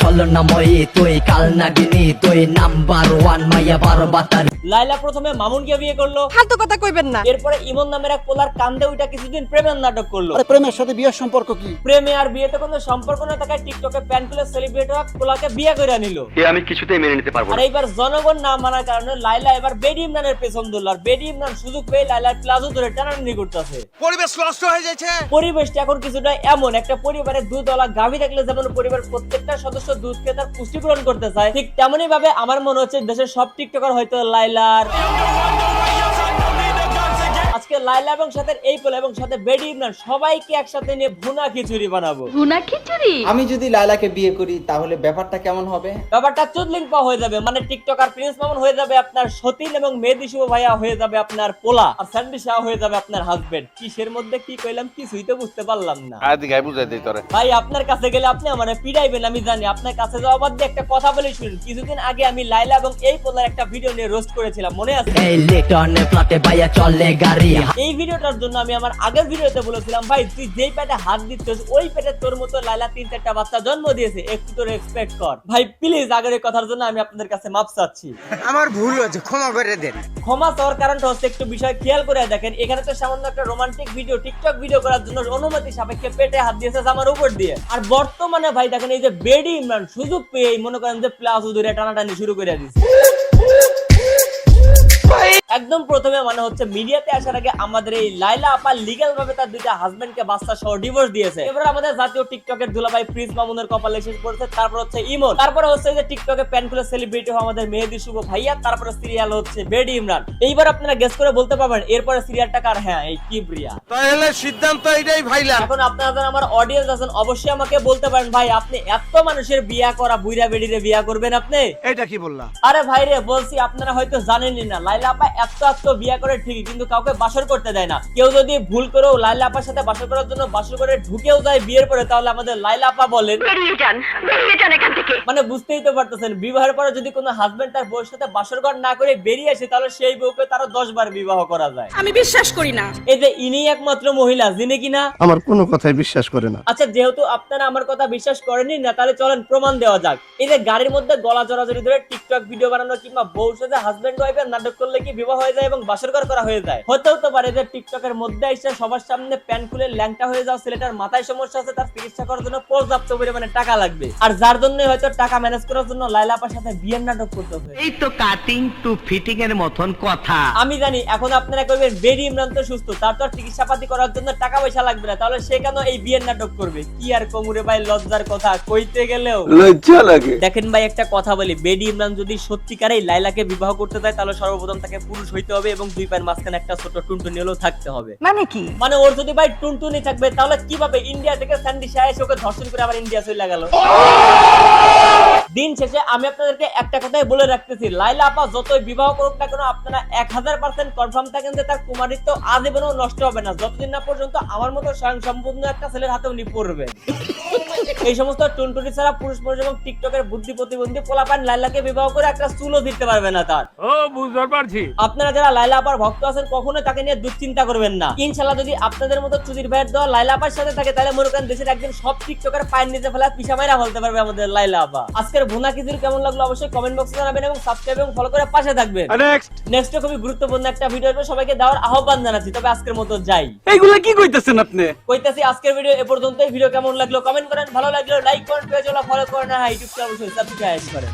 ছলনাময়ী তুই কাল নাগিনী তুই নাম্বার ওয়ান মাইয়া বারো বাতার লাইলা প্রথমে মামুনকে বিয়ে করল। ফালতু কথা কইবেন না। এরপরে ইমন নামের এক পোলার কান্দে ওইটা কিছুদিন প্রেমের নাটক করল। আরে প্রেমের সাথে বিয়ের সম্পর্ক কি? প্রেমে আর বিয়েতে কোনো সম্পর্ক না থাকায় টিকটকে প্যান খুলে সেলিব্রেট হওয়া পোলাকে বিয়ে করে নিল। এ আমি কিছুতেই মেনে নিতে পারব আর এইবার জনগণ না মানার কারণে লাইলা এবার বেডি ইমরানের পেছন ধরল। আর বেডি ইমরান সুযোগ পেয়ে লাইলার প্লাজো ধরে টানাটানি করতেছে। পরিবেশ নষ্ট হয়ে যাচ্ছে। পরিবেশটা এখন কিছুটা এমন। একটা পরিবারে দুধ ওলা গাভী থাকলে যেমন পরিবার প্রত্যেকটা সদস্য দুধ খেয়ে তার পুষ্টি পূরণ করতে চায়। ঠিক তেমনই ভাবে আমার মনে হচ্ছে দেশের সব টিকটকার হয়তো লাইলার আজকে লাইলা এবং সাথে এই পোলা এবং সাথে বেডি ইমরান সবাইকে একসাথে নিয়ে ভুনা খিচুড়ি বানাবো। ভুনা খিচুড়ি? আমি যদি লায়লাকে বিয়ে করি তাহলে ব্যাপারটা কেমন হবে? ব্যাপারটা চুদলিং পা হয়ে যাবে মানে টিকটকার প্রিন্স মামুন হয়ে যাবে আপনার সতীন এবং মেহেদি শুভ ভাইয়া হয়ে যাবে আপনার পোলা আর স্যান্ডি শাহ হয়ে যাবে আপনার হাজবেন্ড কিসের মধ্যে কি কইলাম কিছুই তো বুঝতে পারলাম না। আদি গাই বুঝাই দিই তোরে। ভাই আপনার কাছে গেলে আপনি আমার পিড়াইবেন আমি জানি। আপনার কাছে যাওয়া বাদ দিয়ে একটা কথা বলে শুনুন। কিছুদিন আগে আমি লাইলা এবং এই পোলার একটা ভিডিও নিয়ে রোস্ট করেছিলাম মনে আছে? এই লিটনে ফ্লাটে বাইয়া চলে গাড়ি এই ভিডিওটার জন্য আমি আমার আগের ভিডিওতে বলেছিলাম ভাই তুই যেই পেটে হাত দিচ্ছিস ওই পেটে তোর মতো লাইলা তিন চারটা বাচ্চা জন্ম দিয়েছে একটু তোর এক্সপেক্ট কর। ভাই প্লিজ আগের কথার জন্য আমি আপনাদের কাছে মাপ চাচ্ছি। আমার ভুল হয়েছে ক্ষমা করে দেন। ক্ষমা চাওয়ার কারণটা হচ্ছে একটু বিষয় খেয়াল করে দেখেন এখানে তো সামান্য একটা রোমান্টিক ভিডিও টিকটক ভিডিও করার জন্য অনুমতি সাপেক্ষে পেটে হাত দিয়েছে আমার উপর দিয়ে। আর বর্তমানে ভাই দেখেন এই যে বেডি ইমরান সুযোগ পেয়ে মনে করেন যে প্লাস ধরে টানাটানি শুরু করে দিচ্ছে একদম প্রথমে মানে হচ্ছে মিডিয়াতে আসার আগে আমাদের এই লাইলা আপা লিগ্যাল ভাবে তার দুইটা হাজবেন্ডকে বাচ্চা সহ ডিভোর্স দিয়েছে। এবার আমাদের জাতীয় টিকটকের দুলাভাই প্রিন্স মামুনের কপালে শেষ পড়েছে তারপর হচ্ছে ইমন। তারপরে হচ্ছে যে টিকটকে প্যান খুলে সেলিব্রিটি আমাদের মেহেদি শুভ ভাইয়া তারপরে সিরিয়াল হচ্ছে বেডি ইমরান। এইবার আপনারা গেস করে বলতে পারবেন এরপরে সিরিয়ালটা কার? হ্যাঁ এই কিবরিয়া। তাহলে সিদ্ধান্ত এটাই ভাইলাম। এখন আপনারা যারা আমার অডিয়েন্স আছেন অবশ্যই আমাকে বলতে পারেন ভাই আপনি এত মানুষের বিয়া করা বুইরা বেডিরে বিয়া করবেন আপনি? এটা কি বললা? আরে ভাই রে বলছি আপনারা হয়তো জানেনই না লাইলা আপা এত এত বিয়া করে ঠিকই কিন্তু কাউকে বাসর করতে দেয় না। কেউ যদি ভুল করেও লাইলা আপার সাথে বাসর করার জন্য বাসর করে ঢুকেও যায় বিয়ের পরে তাহলে আমাদের লাইলা আপা বলেন। মানে বুঝতেই তো পারতেছেন বিবাহের পরে যদি কোনো হাজবেন্ড তার বউর সাথে বাসর ঘর না করে বেরিয়ে আসে তাহলে সেই বউকে তারও দশ বার বিবাহ করা যায়। আমি বিশ্বাস করি না। এই যে ইনি একমাত্র মহিলা যিনি কিনা? আমার কোনো কথাই বিশ্বাস করে না। আচ্ছা যেহেতু আপনারা আমার কথা বিশ্বাস করেনই না তাহলে চলেন প্রমাণ দেওয়া যাক। এই যে গাড়ির মধ্যে গলা জড়াজড়ি ধরে টিকটক ভিডিও বানানো কিংবা বউর সাথে হাজবেন্ড ওয়াইফের নাটক করলে কি বিবাহ হয়ে যায় এবং বাসরঘর করা হয়ে যায়। হতেও তো পারে যে টিকটকের মধ্যে এসে সবার সামনে প্যান খুলে ল্যাংটা হয়ে যাওয়া ছেলেটার মাথায় সমস্যা আছে তার চিকিৎসা করার জন্য পর্যাপ্ত পরিমাণে টাকা লাগবে। আর যার জন্য হয়তো টাকা ম্যানেজ করার জন্য লাইলা আপার সাথে বিয়ের নাটক করতে হবে। এই তো কাটিং টু ফিটিং এর মতন কথা। আমি জানি এখন আপনারা করবেন বেরি ইমরান তো সুস্থ তার তো চিকিৎসা পাতি করার জন্য টাকা পয়সা লাগবে না। তাহলে সে কেন এই বিয়ের নাটক করবে? কি আর কমুরে ভাই লজ্জার কথা কইতে গেলেও? লজ্জা লাগে। দেখেন ভাই একটা কথা বলি বেডি ইমরান যদি সত্যিকারেই লাইলাকে বিবাহ করতে চায় তাহলে সর্বপ্রথম তাকে পুরুষ হইতে হবে এবং দুই পায়ের মাঝখানে একটা ছোট টুনটুনি হলেও থাকতে হবে। মানে কি? মানে ওর যদি ভাই টুনটুনি থাকবে তাহলে কীভাবে ইন্ডিয়া থেকে স্যান্ডি শাহ এসে ওকে ধর্ষণ করে আবার ইন্ডিয়া চলে গেল? দিন শেষে আমি আপনাদেরকে একটা কথাই বলে রাখতেছি লাইলা আপা যতই বিবাহ করুক না কেন আপনারা এক হাজার পার্সেন্ট কনফার্ম থাকেন যে তার কুমারিত্ব আজীবনও নষ্ট হবে না। যতদিন না পর্যন্ত আমার মতো স্বয়ং সম্পূর্ণ একটা ছেলের হাতে উনি পড়বে এই সমস্ত টুনটুনি ছাড়া পুরুষ মানুষ এবং টিকটকের বুদ্ধি প্রতিবন্ধী পোলাপান লাইলাকে বিবাহ করে একটা চুলও দিতে পারবে না তার। ও বুঝতে পারছি। আপনারা যারা লাইলা আপার ভক্ত আছেন কখনো তাকে নিয়ে দুশ্চিন্তা করবেন না। ইনশাল্লাহ যদি আপনাদের মতো চুদির ভাইয়ের দেওয়া লাইলা আপার সাথে থাকে তাহলে মনে করেন দেশের একদিন সব টিকটকের পায়ের নিচে ফেলা পিসা মাইরা বলতে পারবে আমাদের লাইলা আপা। আজকের ভুনা খিচুড়ি কেমন লাগল অবশ্যই কমেন্ট বক্সে জানাবেন এবং সাবস্ক্রাইব এবং ফলো করে পাশে থাকবেন। নেক্সট নেক্সট খুবই গুরুত্বপূর্ণ একটা ভিডিও আসবে সবাইকে দেওয়ার আহ্বান জানাচ্ছি তবে আজকের মতো যাই। এইগুলা কি কইতেছেন আপনি? কইতাছি আজকের ভিডিও এ পর্যন্তই ভিডিও কেমন লাগল কমেন্ট করেন ভালো লাগল লাইক করেন পেজ ফলো করেন আর ইউটিউব চ্যানেল সাবস্ক্রাইব করেন।